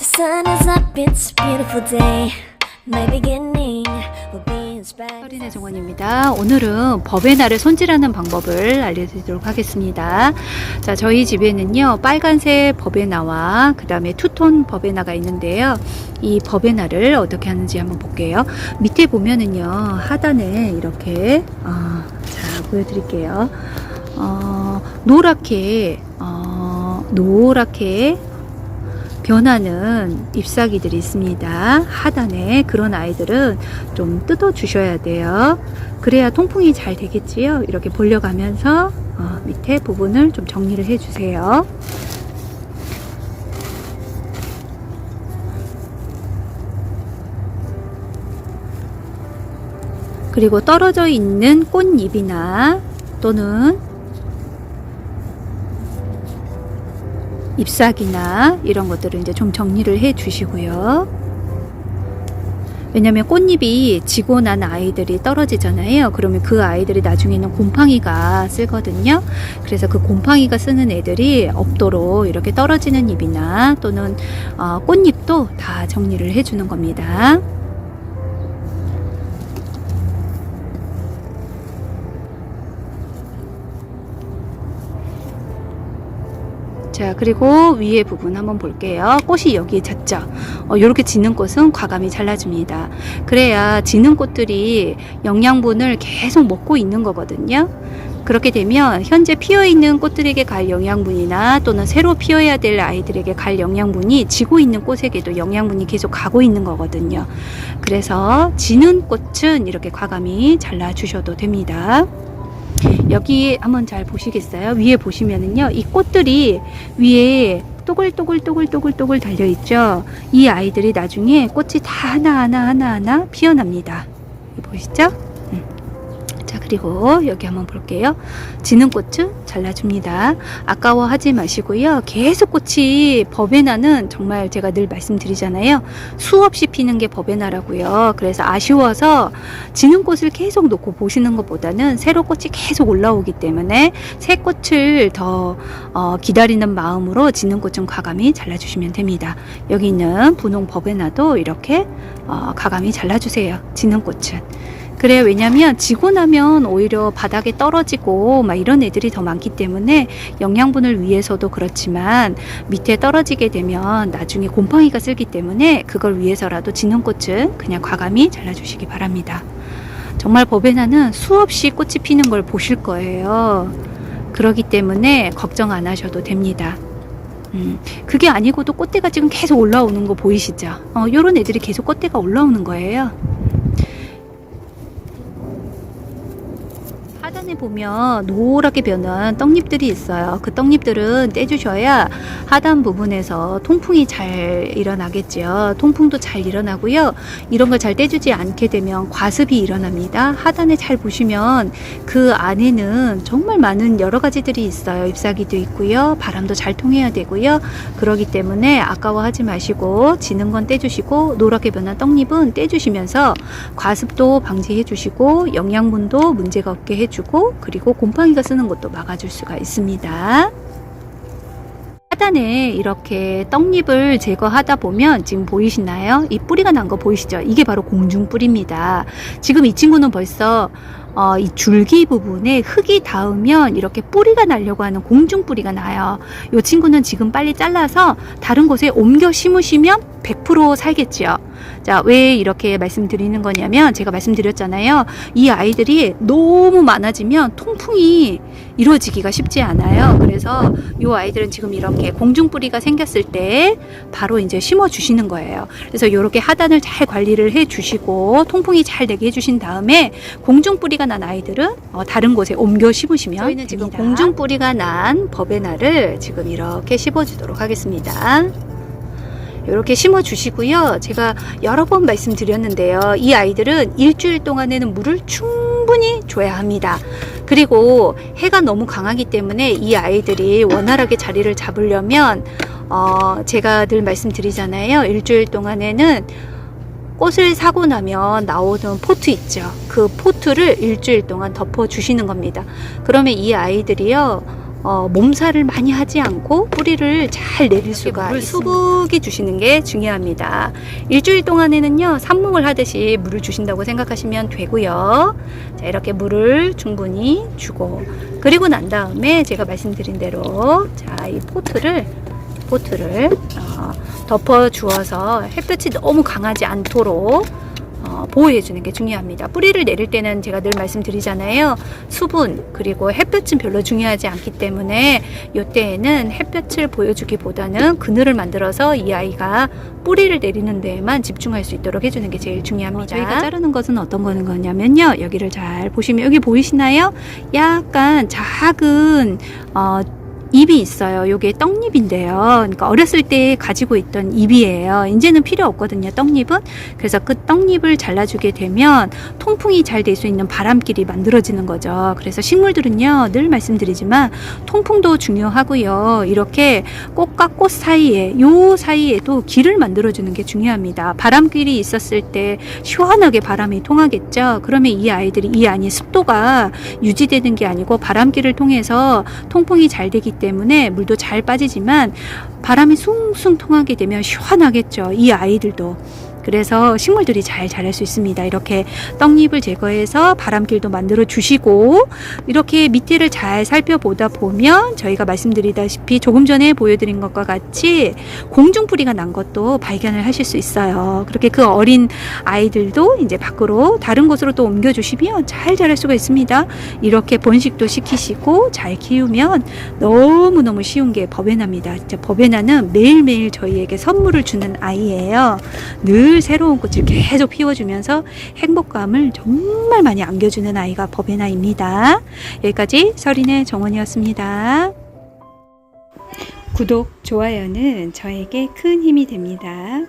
The sun is up, it's a beautiful day. My beginning will be inspired. 서린의 정원입니다. 오늘은 버베나를 손질하는 방법을 알려드리도록 하겠습니다. 자, 저희 집에는요, 빨간색 버베나와 그 다음에 투톤 버베나가 있는데요. 이 버베나를 어떻게 하는지 한번 볼게요. 밑에 보면은요, 하단에 이렇게, 어, 자, 보여드릴게요. 어, 노랗게, 어, 노랗게 변하는 잎사귀들이 있습니다. 하단에 그런 아이들은 좀 뜯어 주셔야 돼요. 그래야 통풍이 잘 되겠지요. 이렇게 벌려가면서 어, 밑에 부분을 좀 정리를 해 주세요. 그리고 떨어져 있는 꽃잎이나 또는 잎사귀나 이런 것들을 이제 좀 정리를 해 주시고요. 왜냐면 꽃잎이 지고 난 아이들이 떨어지잖아요. 그러면 그 아이들이 나중에는 곰팡이가 쓰거든요. 그래서 그 곰팡이가 쓰는 애들이 없도록 이렇게 떨어지는 잎이나 또는 어, 꽃잎도 다 정리를 해주는 겁니다. 자, 그리고 위에 부분 한번 볼게요. 꽃이 여기에 졌죠. 어, 이렇게 지는 꽃은 과감히 잘라줍니다. 그래야 지는 꽃들이 영양분을 계속 먹고 있는 거거든요. 그렇게 되면 현재 피어 있는 꽃들에게 갈 영양분이나 또는 새로 피어야 될 아이들에게 갈 영양분이 지고 있는 꽃에게도 영양분이 계속 가고 있는 거거든요. 그래서 지는 꽃은 이렇게 과감히 잘라 주셔도 됩니다. 여기 한번 잘 보시겠어요? 위에 보시면은요, 이 꽃들이 위에 또글또글또글또글또글 달려 있죠. 이 아이들이 나중에 꽃이 다 하나 하나 하나 하나 피어납니다. 여기 보이시죠? 음. 자 그리고 여기 한번 볼게요. 지는 꽃은 잘라줍니다. 아까워하지 마시고요. 계속 꽃이 버베나는 정말 제가 늘 말씀드리잖아요. 수없이 피는 게 버베나라고요. 그래서 아쉬워서 지는 꽃을 계속 놓고 보시는 것보다는 새로 꽃이 계속 올라오기 때문에 새 꽃을 더 어, 기다리는 마음으로 지는 꽃 좀 과감히 잘라주시면 됩니다. 여기 있는 분홍 버베나도 이렇게 어, 과감히 잘라주세요. 지는 꽃은. 그래요. 왜냐면 지고 나면 오히려 바닥에 떨어지고 막 이런 애들이 더 많기 때문에 영양분을 위해서도 그렇지만 밑에 떨어지게 되면 나중에 곰팡이가 쓸기 때문에 그걸 위해서라도 지는 꽃은 그냥 과감히 잘라주시기 바랍니다. 정말 버베나는 수없이 꽃이 피는 걸 보실 거예요. 그러기 때문에 걱정 안 하셔도 됩니다. 음, 그게 아니고도 꽃대가 지금 계속 올라오는 거 보이시죠? 어, 요런 애들이 계속 꽃대가 올라오는 거예요. 하단에 보면 노랗게 변한 떡잎들이 있어요. 그 떡잎들은 떼주셔야 하단 부분에서 통풍이 잘 일어나겠죠. 통풍도 잘 일어나고요. 이런 걸 잘 떼주지 않게 되면 과습이 일어납니다. 하단에 잘 보시면 그 안에는 정말 많은 여러 가지들이 있어요. 잎사귀도 있고요. 바람도 잘 통해야 되고요. 그러기 때문에 아까워하지 마시고 지는 건 떼주시고 노랗게 변한 떡잎은 떼주시면서 과습도 방지해 주시고 영양분도 문제가 없게 해주고 그리고 곰팡이가 쓰는 것도 막아줄 수가 있습니다. 하단에 이렇게 떡잎을 제거하다 보면 지금 보이시나요? 이 뿌리가 난 거 보이시죠? 이게 바로 공중뿌리입니다. 지금 이 친구는 벌써 어, 이 줄기 부분에 흙이 닿으면 이렇게 뿌리가 나려고 하는 공중 뿌리가 나요. 이 친구는 지금 빨리 잘라서 다른 곳에 옮겨 심으시면 100% 살겠죠. 자, 왜 이렇게 말씀드리는 거냐면 제가 말씀드렸잖아요. 이 아이들이 너무 많아지면 통풍이 이루어지기가 쉽지 않아요. 그래서 이 아이들은 지금 이렇게 공중뿌리가 생겼을 때 바로 이제 심어 주시는 거예요. 그래서 이렇게 하단을 잘 관리를 해 주시고 통풍이 잘 되게 해 주신 다음에 공중뿌리가 난 아이들은 어, 다른 곳에 옮겨 심으시면 저희는 지금 됩니다. 공중뿌리가 난 버베나를 지금 이렇게 심어 주도록 하겠습니다. 이렇게 심어 주시고요. 제가 여러 번 말씀드렸는데요. 이 아이들은 일주일 동안에는 물을 충분히 줘야 합니다. 그리고 해가 너무 강하기 때문에 이 아이들이 원활하게 자리를 잡으려면 어, 제가 늘 말씀드리잖아요. 일주일 동안에는 꽃을 사고 나면 나오는 포트 있죠. 그 포트를 일주일 동안 덮어 주시는 겁니다. 그러면 이 아이들이요. 어, 몸살을 많이 하지 않고 뿌리를 잘 내릴 수가 있습니다. 수북이 주시는 게 중요합니다. 일주일 동안에는요 삽목을 하듯이 물을 주신다고 생각하시면 되고요. 자 이렇게 물을 충분히 주고 그리고 난 다음에 제가 말씀드린 대로 자 이 포트를 포트를 어, 덮어 주어서 햇볕이 너무 강하지 않도록 어, 보호해 주는 게 중요합니다. 뿌리를 내릴 때는 제가 늘 말씀드리잖아요. 수분 그리고 햇볕은 별로 중요하지 않기 때문에 이때에는 햇볕을 보여주기보다는 그늘을 만들어서 이 아이가 뿌리를 내리는 데에만 집중할 수 있도록 해주는 게 제일 중요합니다. 저희가 자르는 것은 어떤 거는 거냐면요. 여기를 잘 보시면 여기 보이시나요? 약간 작은 어, 잎이 있어요. 요게 떡잎인데요. 그러니까 어렸을 때 가지고 있던 잎이에요. 이제는 필요 없거든요. 떡잎은. 그래서 그 떡잎을 잘라주게 되면 통풍이 잘 될 수 있는 바람길이 만들어지는 거죠. 그래서 식물들은요, 늘 말씀드리지만 통풍도 중요하고요. 이렇게 꽃과 꽃 사이에, 요 사이에도 길을 만들어주는 게 중요합니다. 바람길이 있었을 때 시원하게 바람이 통하겠죠. 그러면 이 아이들이 이 안에 습도가 유지되는 게 아니고 바람길을 통해서 통풍이 잘 되기 때문에 물도 잘 빠지지만 바람이 숭숭 통하게 되면 시원하겠죠. 이 아이들도. 그래서 식물들이 잘 자랄 수 있습니다. 이렇게 떡잎을 제거해서 바람길도 만들어 주시고 이렇게 밑에를 잘 살펴보다 보면 저희가 말씀드리다시피 조금 전에 보여드린 것과 같이 공중뿌리가 난 것도 발견을 하실 수 있어요. 그렇게 그 어린 아이들도 이제 밖으로 다른 곳으로 또 옮겨 주시면 잘 자랄 수가 있습니다. 이렇게 번식도 시키시고 잘 키우면 너무너무 쉬운 게 버베나입니다. 진짜 버베나는 매일매일 저희에게 선물을 주는 아이예요. 늘 새로운 꽃을 계속 피워주면서 행복감을 정말 많이 안겨주는 아이가 버베나입니다. 여기까지 서린의 정원이었습니다. 구독, 좋아요는 저에게 큰 힘이 됩니다.